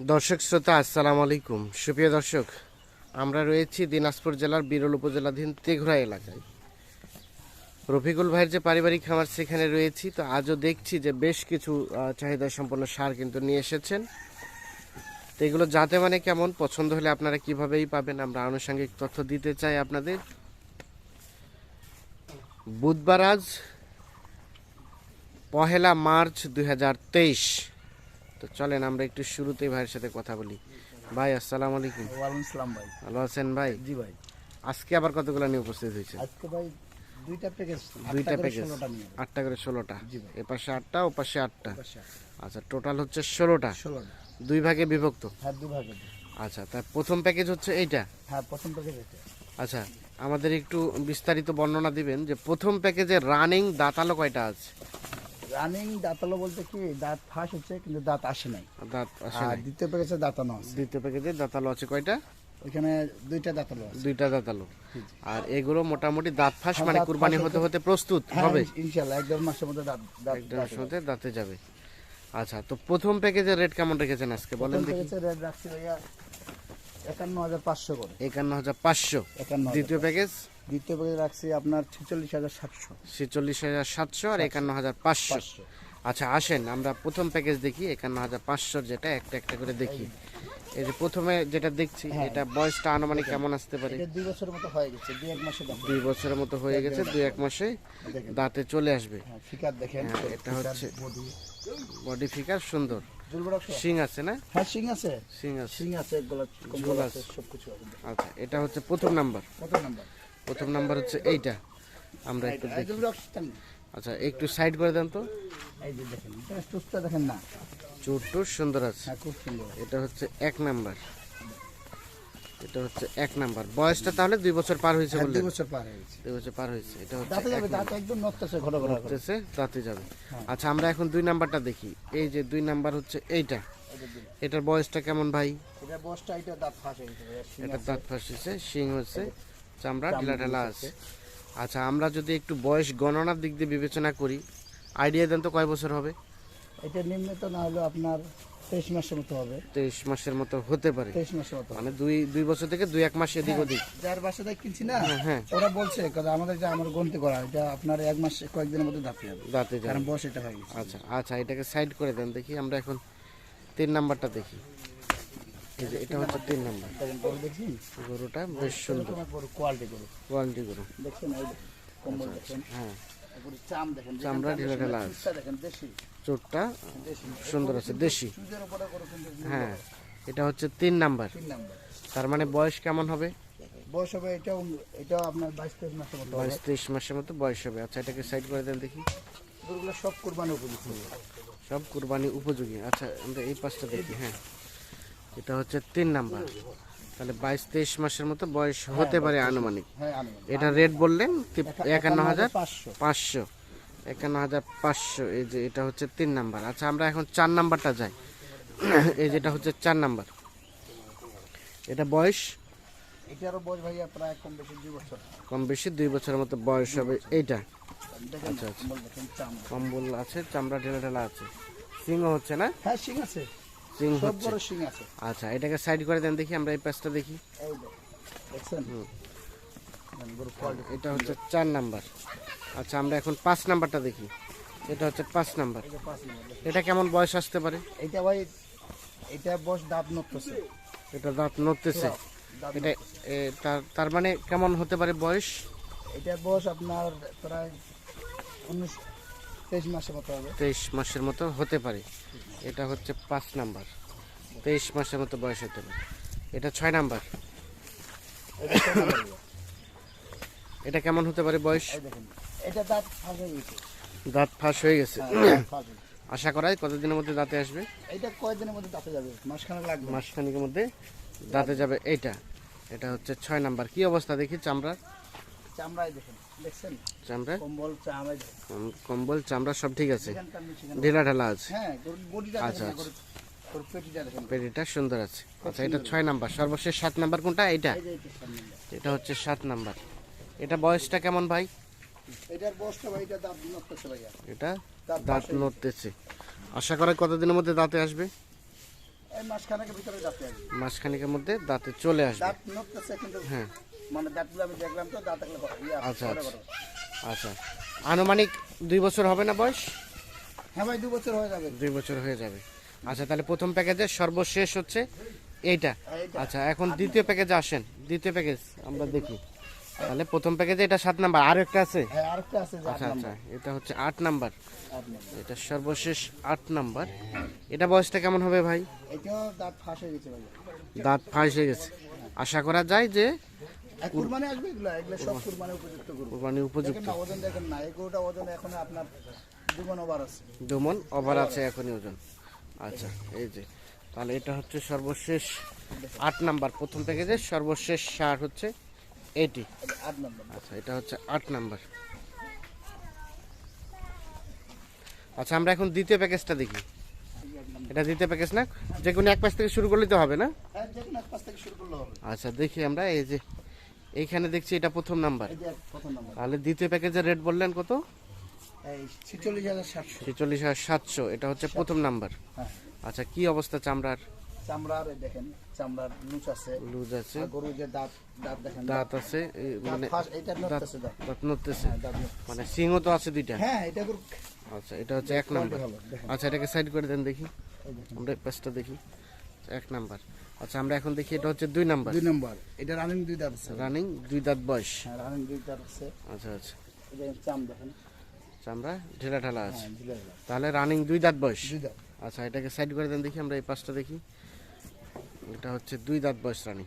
দর্শক শ্রোতা, আসসালামু আলাইকুম। সুপ্রিয় দর্শক, আমরা রয়েছি দিনাজপুর জেলার বিরল উপজেলাধীন তেঘরা এলাকায়। রফিকুল ভাইয়ের যে পারিবারিক খামার, সেখানে রয়েছি। তো আজও দেখছি যে বেশ কিছু চাহিদা সম্পন্ন সার কিন্তু নিয়ে এসেছেন। তো এগুলো যাতে মানে কেমন, পছন্দ হলে আপনারা কিভাবেই পাবেন, আমরা আনুষঙ্গিক তথ্য দিতে চাই আপনাদের। বুধবার আজ পহেলা মার্চ দুই হাজার তেইশ। তো চলেন আমরা একটু শুরুতেই ভাইয়ের সাথে কথা বলি। ভাই আসসালাম আলাইকুম। ওয়ালাইকুম সালাম ভাই। ভালো আছেন ভাই? জি ভাই। আজকে আবার কতগুলো নিয়ে উপস্থিত হয়েছে আজকে ভাই দুইটা প্যাকেজ দুইটা প্যাকেজ আটটা করে ষোলোটা। জি ভাই। এ পাশে আটটা ও পাশে আটটা। আচ্ছা টোটাল হচ্ছে ষোলোটা। দুই ভাগে বিভক্ত? হ্যাঁ দু ভাগে। আচ্ছা তার প্রথম প্যাকেজ হচ্ছে এইটা? হ্যাঁ প্রথম প্যাকেজ এটা। আচ্ছা আমাদের একটু বিস্তারিত বর্ণনা দিবেন যে প্রথম প্যাকেজে রানিং দাঁতালো কয়টা আছে? রানিং দাঁতালো বলতে কি দাঁত ফাঁস হচ্ছে কিন্তু দাঁত আসে নাই। দাঁত আসে আর দ্বিতীয় প্যাকেজে দাঁতানো আছে। দ্বিতীয় প্যাকেজে দাঁতালো আছে কয়টা? ওইখানে দুইটা দাঁতালো আছে। দুইটা দাঁতালো আর এগুলো মোটামুটি দাঁত ফাঁস মানে দাঁত কুরবানি হতে হতে প্রস্তুত হ্যাঁ হবে? ইনশাল্লাহ এক দেড় মাসের মধ্যে দাঁত দাঁত মধ্যে দাঁতে যাবে। আচ্ছা তো প্রথম প্যাকেজের রেট কেমন রেখেছেন আজকে? বলেন দেখি। রেট রাখছি ভাইয়া একান্ন হাজার পাঁচশো করে। একান্ন হাজার পাঁচশো। একান্ন দ্বিতীয় প্যাকেজ দ্বিতীয় প্যাকেজ রাখছি আপনার ছেচল্লিশ হাজার সাতশো। ছেচল্লিশ হাজার সাতশো আর একান্ন হাজার পাঁচশো। পাঁচশো। আচ্ছা আসেন আমরা প্রথম প্যাকেজ দেখি একান্ন হাজার পাঁচশো যেটা একটা একটা করে দেখি। এই যে প্রথমে যেটা দেখছি হ্যাঁ। এটা বয়সটা আনুমানিক কেমন আসতে পারে? দুই বছরের মতো হয়ে গেছে দুই এক মাসে দুই বছরের মতো হয়ে গেছে দুই এক মাসে দাঁতে চলে আসবে। হ্যাঁ ফিকার দেখেন হ্যাঁ, এটা হচ্ছে- বডি ফিগার সুন্দর। শিং আছে না? হ্যাঁ সিং আছে। শিং আছে। সবকিছু আচ্ছা এটা হচ্ছে প্রথম নাম্বার। প্রথম নাম্বার। হচ্ছে এইটা। আমরা একটু দেখি। আচ্ছা একটু সাইড করে দেন তো। এই যে দেখেন এটা দেখেন না? চুট টুট সুন্দর আছে। হ্যাঁ খুব সুন্দর। এটা হচ্ছে এক নাম্বার। এটা হচ্ছে এক নাম্বার। বয়সটা তাহলে দুই বছর পার হয়েছে হ্যাঁ বললেন? দুই বছর পার হয়ে দুই বছর পার হয়েছে। এটা হচ্ছে দাঁতে যাবে দাঁত একদম নড়তেছে ঘন ঘন করে। দাঁতে যাবে। আচ্ছা আমরা এখন দুই নাম্বারটা দেখি। এই যে দুই নাম্বার হচ্ছে এইটা। এটার বয়সটা কেমন ভাই? এটা দাঁত ফাঁস হয়ে গেছে শিং এটা ফাঁসিছে হচ্ছে চামড়া ঢিলা ঢালা। আছে। আচ্ছা আমরা যদি একটু বয়স গণনার দিক দিয়ে বিবেচনা করি আইডিয়া দেন তো কয় বছর হবে? এটা নিম্নত না হলেও আপনার তেইশ মাসের মতো হবে। তেইশ মাসের মতো হতে পারে। তেইশ মাসের মতো মানে দুই দুই বছর থেকে দুই এক মাস এদিক ওদিক। যার বাসাতে কিনছি না হ্যাঁ ওরা বলছে কথা আমাদের এটা আমার গন্তি করা এটা আপনার এক মাস কয়েকদিনের মধ্যে দাঁত যাবে দাঁতে যাবে কারণ বয়স এটা হয়ে আচ্ছা আচ্ছা এটাকে সাইড করে দেন দেখি আমরা এখন তিন নাম্বারটা দেখি। এই যে এটা হচ্ছে তিন নাম্বার। গরু দেখছেন গরুটা বেশ সুন্দর। কোয়ালিটি গরু কোয়ালিটি গরু। দেখছেন? এই কম্বল দেখেন হ্যাঁ। চাম দেখেন চামড়া ঢিলা ঢালা দেখেন দেশি। চোটটা সুন্দর আছে দেশি। হ্যাঁ এটা হচ্ছে তিন নাম্বার। তার মানে বয়স কেমন হবে? বয়স হবে আপনার বাইশ তেইশ মাসের মতো বাইশ তেইশ মাসের মতো বয়স হবে। আচ্ছা এটাকে সাইড করে দেন দেখি। গরুগুলো সব কোরবানি উপযুক্ত সব কুরবানি উপযোগী। আচ্ছা আমরা এই পাঁচটা দেখি হ্যাঁ। এটা হচ্ছে তিন নাম্বার। তাহলে বাইশ তেইশ মাসের মতো বয়স হতে পারে আনুমানিক। হ্যাঁ এটা রেট বললেন একান্ন হাজার পাঁচশো। একান্ন হাজার পাঁচশো এই যে এটা হচ্ছে তিন নাম্বার। আচ্ছা আমরা এখন চার নাম্বারটা যাই। এই যেটা হচ্ছে চার নাম্বার। এটা বয়স? এটারও বয়স ভাইয়া প্রায় কম বেশি দুই বছর। কম বেশি দুই বছরের মতো বয়স হবে এইটা। আচ্ছা, আচ্ছা। কম্বল আছে চামড়া ঢেলা ঢেলা আছে। সিংও হচ্ছে না? হ্যাঁ শিং আছে। সিং হচ্ছে। আচ্ছা এটাকে সাইড করে দেন দেখি আমরা এই পাশটা দেখি। কোয়ালিটি এটা হচ্ছে চার নাম্বার। আচ্ছা আমরা এখন পাঁচ নাম্বারটা দেখি। এটা হচ্ছে পাঁচ নাম্বার। এটা এটা কেমন বয়স আসতে পারে? এটা ভাই এটা বয়স দাঁত নড়তেছে। এটা দাঁত নড়তেছে। এটা তার মানে কেমন হতে পারে বয়স? এটার বয়স আপনার প্রায় উনিশ তেইশ মাসের মতো হবে। তেইশ মাসের মতো হতে পারে। এটা হচ্ছে পাঁচ নাম্বার। তেইশ মাসের মতো বয়স হতে পারে। এটা ছয় নাম্বার। এটা কেমন হতে পারে বয়স? এটা দাঁত ফাঁস হয়ে গেছে। দাঁত ফাঁস হয়ে গেছে। হ্যাঁ। আশা করাই কতদিনের মধ্যে দাঁতে আসবে? এটা কয়দিনের মধ্যে দাঁতে যাবে? মাসখানে লাগবে। মাসখানিকের মধ্যে দাঁতে যাবে। এইটা এটা হচ্ছে ছয় নাম্বার। কি অবস্থা দেখি চামড়া চামড়ায় দেখেন। দেখছেন? চামড়া? কম্বল চামড়া। সব ঠিক আছে। ঢিলা ঢালা আছে। হ্যাঁ আচ্ছা, আচ্ছা। পেটিটা সুন্দর আছে। আচ্ছা এটা ছয় নাম্বার। সর্বশেষ সাত নাম্বার কোনটা? এইটা? এটা এটা হচ্ছে সাত নাম্বার। এটা বয়সটা কেমন ভাই? এটার বয়সটা ভাই এটা দাঁত নড়তেছে ভাইয়া। এটা দাঁত দাঁত নড়তেছে। আশা করা কতদিনের মধ্যে দাঁতে আসবে? মাসখানেকের ভিতরে দাঁতে আসবে। মাসখানিকের মধ্যে দাঁতে চলে আসবে। দাঁত নড়তেছে কিন্তু হ্যাঁ। মানে দাঁতগুলো আমি দেখলাম তো দাঁত আচ্ছা, আচ্ছা। আচ্ছা। আনুমানিক দুই বছর হবে না বয়স? হ্যাঁ ভাই দু বছর হয়ে যাবে। দুই বছর হয়ে যাবে। আচ্ছা তাহলে প্রথম প্যাকেজের সর্বশেষ হচ্ছে এইটা। এইটা। আচ্ছা এখন দ্বিতীয় প্যাকেজে আসেন। দ্বিতীয় প্যাকেজ আমরা দেখি। তাহলে প্রথম প্যাকেজে এটা সাত নাম্বার। আর একটা আছে? হ্যাঁ আচ্ছা আচ্ছা। এটা হচ্ছে আট নাম্বার। এটা সর্বশেষ আট নাম্বার। এটা বয়সটা কেমন হবে ভাই? দাঁত ফাঁস হয়ে গেছে হয়ে আশা করা যায় যে কুরবানি আসবে এগুলো এগুলো সব কুরবানি উপযুক্ত গরু। কোরবানি উপযুক্ত না ওজন দেখেন না এই গরুটা ওজন এখন আপনার দুগুণ ওভার আছে। দমন ওভার আছে এখনই ওজন। আচ্ছা এই যে তাহলে এটা হচ্ছে সর্বশেষ আট নাম্বার। প্রথম প্যাকেজের সর্বশেষ সার হচ্ছে আট নম্বর। আচ্ছা এটা হচ্ছে আট নাম্বার। আচ্ছা আমরা এখন দ্বিতীয় প্যাকেজটা দেখি। এটা দ্বিতীয় প্যাকেজ না? যে কোনো এক পাশ থেকে শুরু করলে তো হবে না? হ্যাঁ আচ্ছা দেখি আমরা এই যে এইখানে দেখছি এটা প্রথম নাম্বার। তাহলে দ্বিতীয় প্যাকেজের রেট বললেন কত? ছিচল্লিশ হাজার সাতশো। এটা হচ্ছে প্রথম নাম্বার। হ্যাঁ। আচ্ছা কি অবস্থা চামড়ার? চামড়ার দেখেন চামড়ার লুচ আছে। লুজ আছে। আর যে দাঁত দাঁত দেখেন দাঁত আছে মানে এটা নড়তেছে দাঁত। দাঁত নড়তেছে। দাঁত নড়তেছে। সিংও তো আছে দুইটা। হ্যাঁ এটা আচ্ছা এটা হচ্ছে এক নাম্বার। আচ্ছা এটাকে সাইড করে দেন দেখি। আমরা দেখি। এক নাম্বার। আচ্ছা আমরা এখন দেখি এটা হচ্ছে দুই নাম্বার। দুই নম্বর। এটা রানিং দুই দাঁত আছে। রানিং দুই দাঁত বয়স। হ্যাঁ রানিং দুই দাঁত আছে। আচ্ছা আচ্ছা। দেখেন চাম দেখেন চামড়া ঢেলা ঢালা আছে। হ্যাঁ তাহলে রানিং দুই দাঁত বয়স। দুই দাঁত। আচ্ছা এটাকে সাইড করে দেন দেখি আমরা এই পাশটা দেখি। এটা হচ্ছে দুই দাঁত বয়স রানিং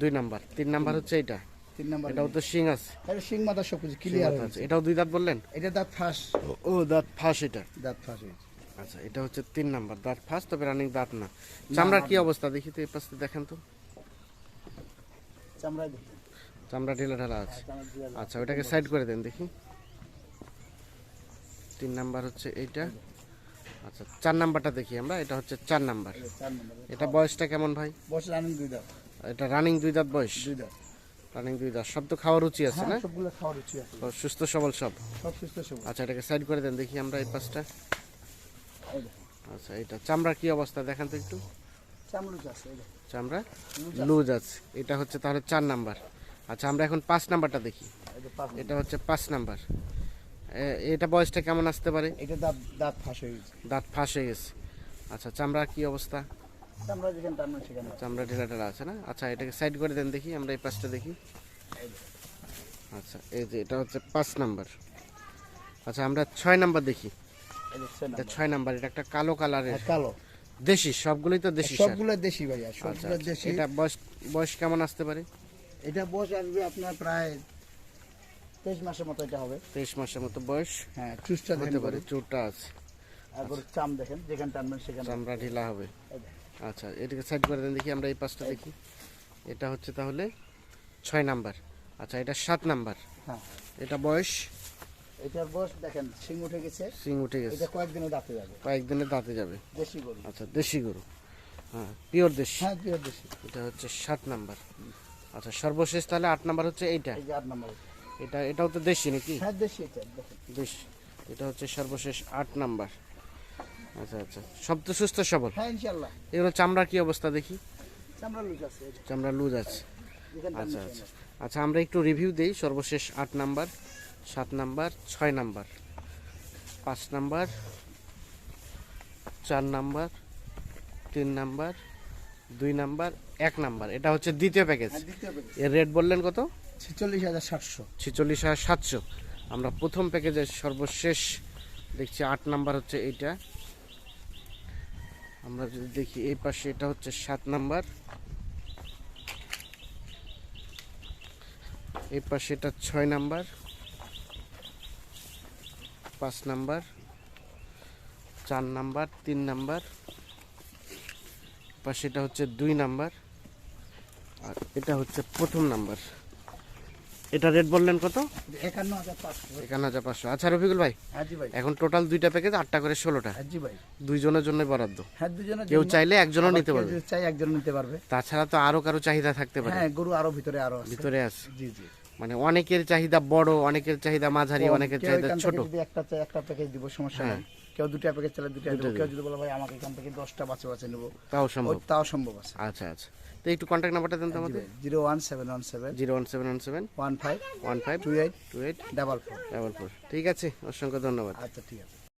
দুই নাম্বার। তিন নাম্বার হচ্ছে এটা তিন নাম্বার এটাও তো শিং আছে। এটা শিং মাথা সব কিছু ক্লিয়ার আছে। এটাও দুই দাঁত বললেন? এটা দাঁত ফাঁস। ও দাঁত ফাঁস এটা। দাঁত ফাঁস আচ্ছা এটা হচ্ছে তিন নাম্বার দাঁত। ফার্স্ট তবে রানিং দাঁত না। চামড়ার কি অবস্থা? দেখি তো এই পাশে দেখেন তো। চামড়ায় চামড়া ঢিলা ঢালা আছে। চামড়া ঝুলে গেল। আচ্ছা ওটাকে সাইড করে দেন দেখি। তিন নাম্বার হচ্ছে এইটা। আচ্ছা চার নাম্বারটা দেখি আমরা। এটা হচ্ছে চার নাম্বার। এটা বয়সটা কেমন ভাই? বসে রানিং দুই দাঁত। এটা রানিং দুই দাঁত বয়স? দুই দাঁত। রানিং দুই দাঁত। সব তো খাওয়ার রুচি আছে না? হ্যাঁ সবগুলো খাওয়ার রুচি আছে। সুস্থ সবল সব। সব সুস্থ সবুজ আচ্ছা এটাকে সাইড করে দেন দেখি আমরা এই পাশটা। আচ্ছা এটা চামড়ার কি অবস্থা? দেখান তো একটু। চামড়া চামড়া? লুজ আছে। এটা হচ্ছে তাহলে চার নাম্বার। আচ্ছা আমরা এখন পাঁচ নাম্বারটা দেখি। এটা হচ্ছে পাঁচ নাম্বার। এটা বয়সটা কেমন আসতে পারে? এটা দাঁত দাঁত ফাঁস হয়ে গেছে। দাঁত ফাঁস হয়ে গেছে। আচ্ছা চামড়া কি অবস্থা? চামড়া চামড়া ঢেলা ঢেলা আছে না? আচ্ছা এটাকে সাইড করে দেন দেখি আমরা এই পাঁচটা দেখি। আচ্ছা এই যে এটা হচ্ছে পাঁচ নাম্বার। আচ্ছা আমরা ছয় নাম্বার দেখি। এটা। ছয় নাম্বার এটা একটা কালো কালারের। হ্যাঁ, কালো। দেশি সবগুলোই তো দেশি। সবগুলো দেশি ভাইয়া আচ্ছা সবগুলো আচ্ছা। দেশি। এটা বয়স বয়স কেমন আসতে পারে? এটা বয়স আসবে আপনার প্রায় তেইশ মাসের মতো এটা হবে। তেইশ মাসের মতো বয়স? হ্যাঁ চুষটা হতে পারে চোরটা আছে। আর চাম দেখেন যেখানে টানবেন সেখানে। চামড়া ঢিলা হবে। আচ্ছা এটাকে সাইড করে দেন দেখি আমরা এই পাঁচটা দেখি। এটা হচ্ছে তাহলে ছয় নাম্বার। আচ্ছা এটা সাত নাম্বার। হ্যাঁ। এটা বয়স? এটার বয়স দেখেন সিং উঠে গেছে। সিং উঠে গেছে। এটা কয়েকদিনে দাঁতে যাবে। কয়েকদিনের দাঁতে যাবে। দেশি গরু। আচ্ছা দেশি গরু। হ্যাঁ পিওর দেশি। হ্যাঁ পিওর দেশি। এটা হচ্ছে সাত নাম্বার। আচ্ছা সর্বশেষ তাহলে আট নাম্বার হচ্ছে এইটা? এই যে আট নম্বর এটা এটাও তো দেশি নাকি? হ্যাঁ দেশি এটা দেশি। এটা হচ্ছে সর্বশেষ আট নাম্বার। আচ্ছা আচ্ছা। সব তো সুস্থ সবল? হ্যাঁ ইনশাল্লাহ এগুলো চামড়ার কি অবস্থা দেখি? চামড়া লুজ আছে চামড়া লুজ আছে। আচ্ছা আচ্ছা। আচ্ছা আমরা একটু রিভিউ দেই সর্বশেষ আট নাম্বার। সাত নাম্বার ছয় নাম্বার পাঁচ নাম্বার চার নাম্বার তিন নাম্বার দুই নাম্বার এক নাম্বার। এটা হচ্ছে দ্বিতীয় প্যাকেজ এর রেট বললেন কত? ছেচল্লিশ হাজার সাতশো। ছেচল্লিশ হাজার সাতশো। আমরা প্রথম প্যাকেজের সর্বশেষ দেখছি আট নাম্বার হচ্ছে এইটা। আমরা যদি দেখি এই পাশে এটা হচ্ছে সাত নাম্বার। এই পাশে এটা ছয় নাম্বার। পাঁচ নাম্বার চার নাম্বার তিন নাম্বার এটা হচ্ছে দুই নাম্বার আর এটা হচ্ছে প্রথম নাম্বার। এটা রেট বললেন কত? একান্ন হাজার পাঁচশো। আচ্ছা রফিকুল ভাই হ্যাঁ এখন টোটাল দুইটা প্যাকেজ আটটা করে ষোলোটা। হ্যাঁ দুইজনের জন্য বরাদ্দ। হ্যাঁ কেউ চাইলে একজনও নিতে পারবে। চাই একজন নিতে পারবে। তাছাড়া তো আরও কারও চাহিদা থাকতে পারে। গরু আরও ভিতরে আরও আছে। ভিতরে আছে। জি জি। মানে অনেকের চাহিদা বড় অনেকের চাহিদা মাঝারি অনেকের চাহিদা ছোট। যদি একটা চাই একটা প্যাকেজ দিব সমস্যা নাই। কেউ দুটো প্যাকেজ চালে দুটো দেবো কেউ যদি বলে ভাই আমাকে এখান থেকে দশটা বাচ্চা বাচ্চা নেব। তাও সম্ভব। তাও সম্ভব আছে। আচ্ছা আচ্ছা। তো একটু কন্ট্যাক্ট নাম্বারটা দেন তো আমাদের zero one seven one seven. Zero one seven one seven. One five. One five. Two eight. Two eight. Double four. Double four. ঠিক আছে অসংখ্য ধন্যবাদ। আচ্ছা ঠিক আছে।